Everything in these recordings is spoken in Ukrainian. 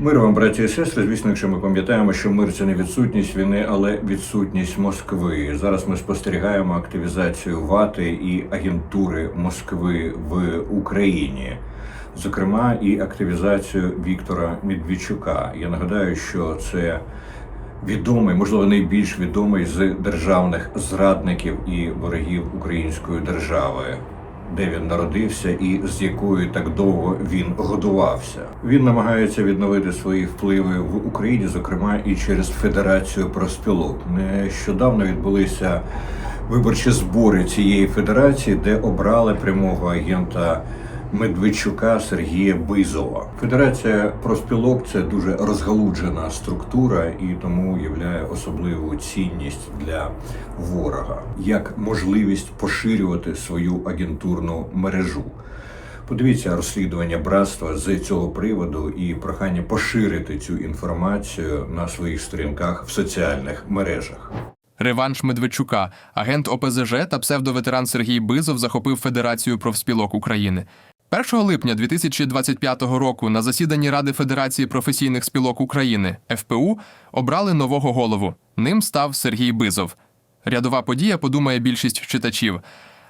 Мир вам, браті і сестри. Звісно, якщо ми пам'ятаємо, що мир це не відсутність війни, але відсутність Москви. Зараз ми спостерігаємо активізацію вати і агентури Москви в Україні, зокрема, і активізацію Віктора Медведчука. Я нагадаю, що це відомий, можливо, найбільш відомий з державних зрадників і ворогів української держави де він народився і з якою так довго він годувався. Він намагається відновити свої впливи в Україні, зокрема і через Федерацію проспілок. Нещодавно відбулися виборчі збори цієї федерації, де обрали прямого агента. Медведчука Сергія Бизова. Федерація проспілок це дуже розгалуджена структура і тому являє особливу цінність для ворога як можливість поширювати свою агентурну мережу. Подивіться розслідування братства з цього приводу і прохання поширити цю інформацію на своїх сторінках в соціальних мережах. Реванш Медведчука, агент ОПЗЖ та псевдоветеран Сергій Бизов захопив Федерацію профспілок України. 1 липня 2025 року на засіданні Ради Федерації професійних спілок України ФПУ обрали нового голову. Ним став Сергій Бизов. Рядова подія подумає більшість читачів.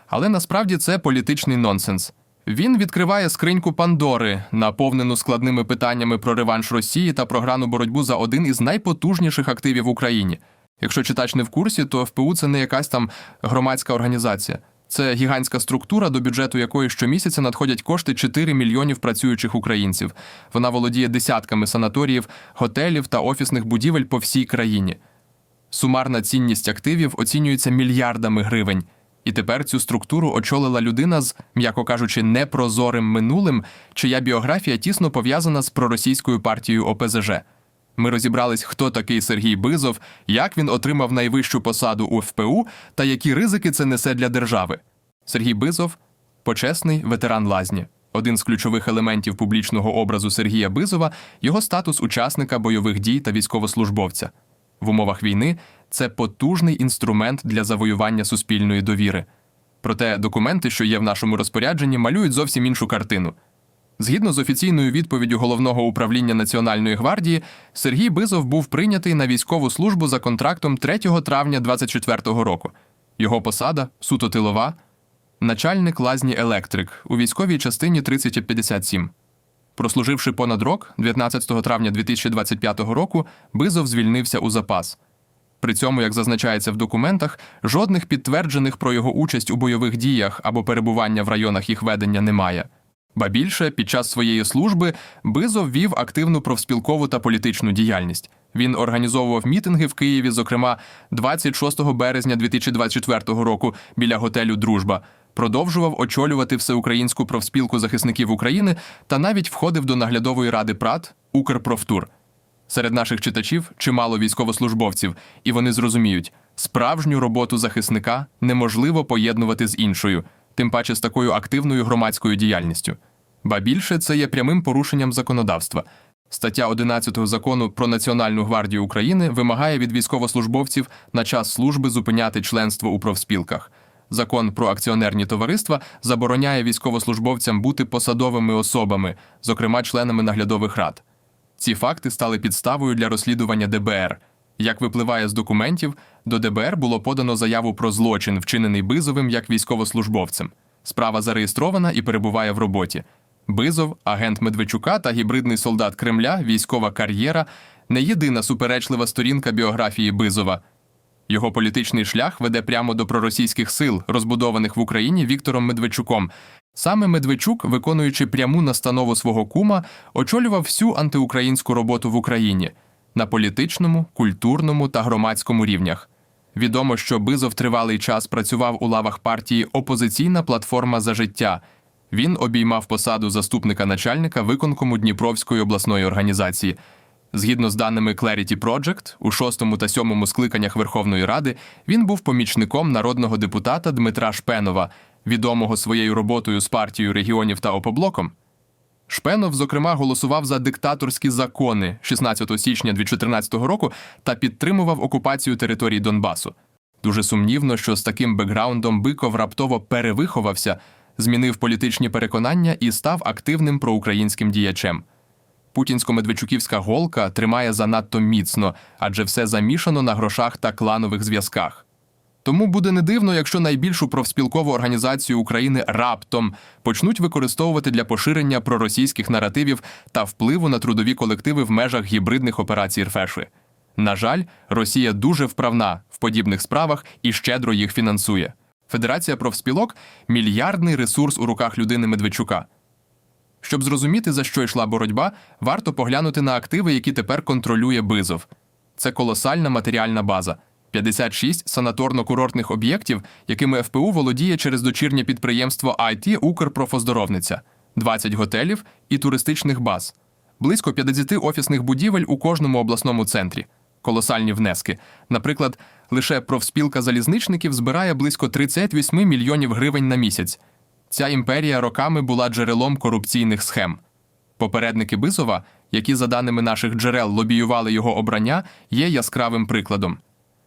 Але насправді це політичний нонсенс. Він відкриває скриньку Пандори, наповнену складними питаннями про реванш Росії та програну боротьбу за один із найпотужніших активів в Україні. Якщо читач не в курсі, то ФПУ це не якась там громадська організація. Це гігантська структура, до бюджету якої щомісяця надходять кошти 4 мільйонів працюючих українців. Вона володіє десятками санаторіїв, готелів та офісних будівель по всій країні. Сумарна цінність активів оцінюється мільярдами гривень. І тепер цю структуру очолила людина з, м'яко кажучи, непрозорим минулим, чия біографія тісно пов'язана з проросійською партією ОПЗЖ. Ми розібрались, хто такий Сергій Бизов, як він отримав найвищу посаду у ФПУ та які ризики це несе для держави. Сергій Бизов почесний ветеран лазні. Один з ключових елементів публічного образу Сергія Бизова його статус учасника бойових дій та військовослужбовця. В умовах війни це потужний інструмент для завоювання суспільної довіри. Проте документи, що є в нашому розпорядженні, малюють зовсім іншу картину. Згідно з офіційною відповіддю головного управління Національної гвардії, Сергій Бизов був прийнятий на військову службу за контрактом 3 травня 24-го року. Його посада суто тилова, начальник лазні електрик у військовій частині 3057. Прослуживши понад рок, 19 травня 2025 року, Бизов звільнився у запас. При цьому, як зазначається в документах, жодних підтверджених про його участь у бойових діях або перебування в районах їх ведення немає. Ба більше, під час своєї служби Бизов вів активну профспілкову та політичну діяльність. Він організовував мітинги в Києві, зокрема 26 березня 2024 року біля готелю Дружба, продовжував очолювати всеукраїнську профспілку захисників України та навіть входив до наглядової ради ПРАТ Укрпрофтур. Серед наших читачів чимало військовослужбовців, і вони зрозуміють, справжню роботу захисника неможливо поєднувати з іншою, тим паче з такою активною громадською діяльністю. Ба більше це є прямим порушенням законодавства. Стаття 11 закону про Національну гвардію України вимагає від військовослужбовців на час служби зупиняти членство у профспілках. Закон про акціонерні товариства забороняє військовослужбовцям бути посадовими особами, зокрема членами наглядових рад. Ці факти стали підставою для розслідування ДБР. Як випливає з документів, до ДБР було подано заяву про злочин, вчинений Бизовим як військовослужбовцем. Справа зареєстрована і перебуває в роботі. Бизов, агент Медведчука та гібридний солдат Кремля, військова кар'єра не єдина суперечлива сторінка біографії Бизова. Його політичний шлях веде прямо до проросійських сил, розбудованих в Україні Віктором Медведчуком. Саме Медведчук, виконуючи пряму настанову свого кума, очолював всю антиукраїнську роботу в Україні на політичному, культурному та громадському рівнях. Відомо, що Бизов тривалий час працював у лавах партії Опозиційна платформа за життя. Він обіймав посаду заступника начальника виконкому Дніпровської обласної організації. Згідно з даними Clarity Project, у шостому та сьомому скликаннях Верховної Ради він був помічником народного депутата Дмитра Шпенова, відомого своєю роботою з партією регіонів та опоблоком. Шпенов, зокрема, голосував за диктаторські закони 16 січня 2014 року та підтримував окупацію території Донбасу. Дуже сумнівно, що з таким бекграундом Биков раптово перевиховався, змінив політичні переконання і став активним проукраїнським діячем. путінсько-медведчуківська голка тримає занадто міцно, адже все замішано на грошах та кланових зв'язках. Тому буде не дивно, якщо найбільшу профспілкову організацію України раптом почнуть використовувати для поширення проросійських наративів та впливу на трудові колективи в межах гібридних операцій РФЕШи. На жаль, Росія дуже вправна в подібних справах і щедро їх фінансує. Федерація профспілок мільярдний ресурс у руках людини Медведчука. Щоб зрозуміти, за що йшла боротьба, варто поглянути на активи, які тепер контролює Бизов. Це колосальна матеріальна база. 56 санаторно-курортних об'єктів, якими ФПУ володіє через дочірнє підприємство IT Укрпрофоздоровниця, 20 готелів і туристичних баз, близько 50 офісних будівель у кожному обласному центрі, колосальні внески. Наприклад, лише профспілка залізничників збирає близько 38 мільйонів гривень на місяць. Ця імперія роками була джерелом корупційних схем. Попередники Бизова, які, за даними наших джерел, лобіювали його обрання, є яскравим прикладом.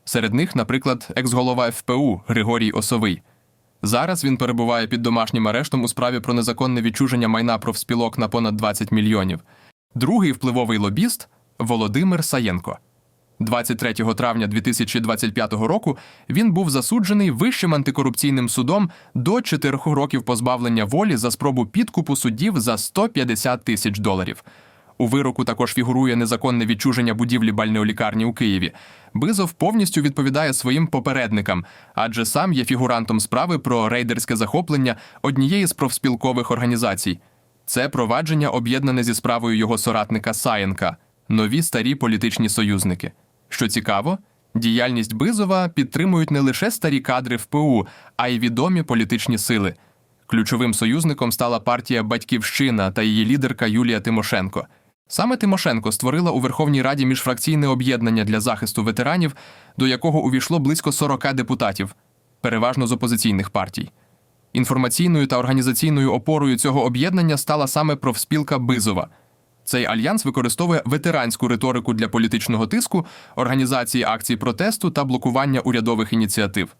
Серед них, наприклад, екс-голова ФПУ Григорій Осовий. Зараз він перебуває під домашнім арештом у справі про незаконне відчуження майна профспілок на понад 20 мільйонів. Другий впливовий лобіст Володимир Саєнко. 23 травня 2025 року він був засуджений Вищим антикорупційним судом до 4 років позбавлення волі за спробу підкупу суддів за 150 тисяч доларів. У вироку також фігурує незаконне відчуження будівлі бальнеолікарні у Києві. Бизов повністю відповідає своїм попередникам, адже сам є фігурантом справи про рейдерське захоплення однієї з профспілкових організацій. Це провадження об'єднане зі справою його соратника Саєнка, нові старі політичні союзники. Що цікаво, діяльність Бизова підтримують не лише старі кадри ВПУ, а й відомі політичні сили. Ключовим союзником стала партія Батьківщина та її лідерка Юлія Тимошенко. Саме Тимошенко створила у Верховній Раді міжфракційне об'єднання для захисту ветеранів, до якого увійшло близько 40 депутатів, переважно з опозиційних партій. Інформаційною та організаційною опорою цього об'єднання стала саме профспілка Бизова. Цей альянс використовує ветеранську риторику для політичного тиску, організації акцій протесту та блокування урядових ініціатив.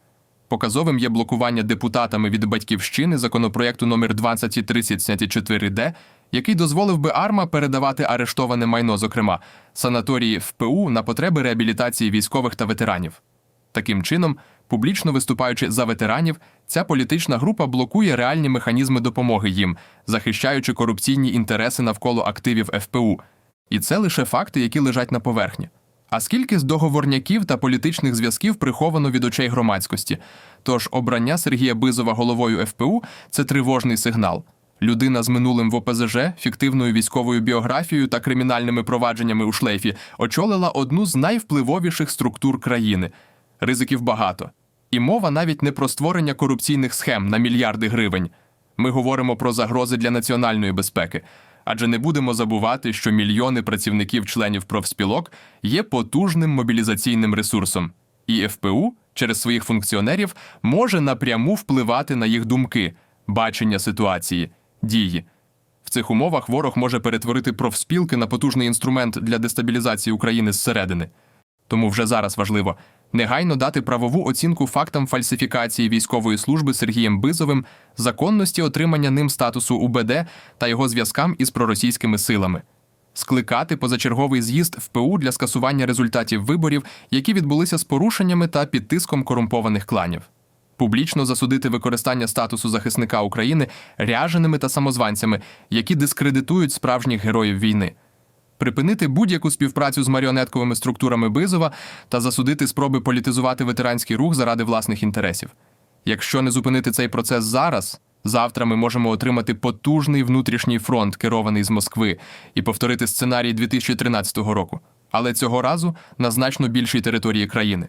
Показовим є блокування депутатами від батьківщини законопроекту номер 2030-74Д, який дозволив би АРМА передавати арештоване майно, зокрема санаторії ФПУ на потреби реабілітації військових та ветеранів. Таким чином, публічно виступаючи за ветеранів, ця політична група блокує реальні механізми допомоги їм, захищаючи корупційні інтереси навколо активів ФПУ. І це лише факти, які лежать на поверхні. А скільки з договорняків та політичних зв'язків приховано від очей громадськості? Тож обрання Сергія Бизова головою ФПУ це тривожний сигнал. Людина з минулим в ОПЗЖ, фіктивною військовою біографією та кримінальними провадженнями у шлейфі очолила одну з найвпливовіших структур країни. Ризиків багато. І мова навіть не про створення корупційних схем на мільярди гривень. Ми говоримо про загрози для національної безпеки. Адже не будемо забувати, що мільйони працівників-членів профспілок є потужним мобілізаційним ресурсом, і ФПУ через своїх функціонерів може напряму впливати на їх думки, бачення ситуації, дії. В цих умовах ворог може перетворити профспілки на потужний інструмент для дестабілізації України зсередини. Тому вже зараз важливо негайно дати правову оцінку фактам фальсифікації військової служби Сергієм Бизовим, законності отримання ним статусу УБД та його зв'язкам із проросійськими силами, скликати позачерговий з'їзд ВПУ для скасування результатів виборів, які відбулися з порушеннями та під тиском корумпованих кланів. Публічно засудити використання статусу захисника України ряженими та самозванцями, які дискредитують справжніх героїв війни припинити будь-яку співпрацю з маріонетковими структурами Бизова та засудити спроби політизувати ветеранський рух заради власних інтересів. Якщо не зупинити цей процес зараз, завтра ми можемо отримати потужний внутрішній фронт, керований з Москви, і повторити сценарій 2013 року, але цього разу на значно більшій території країни.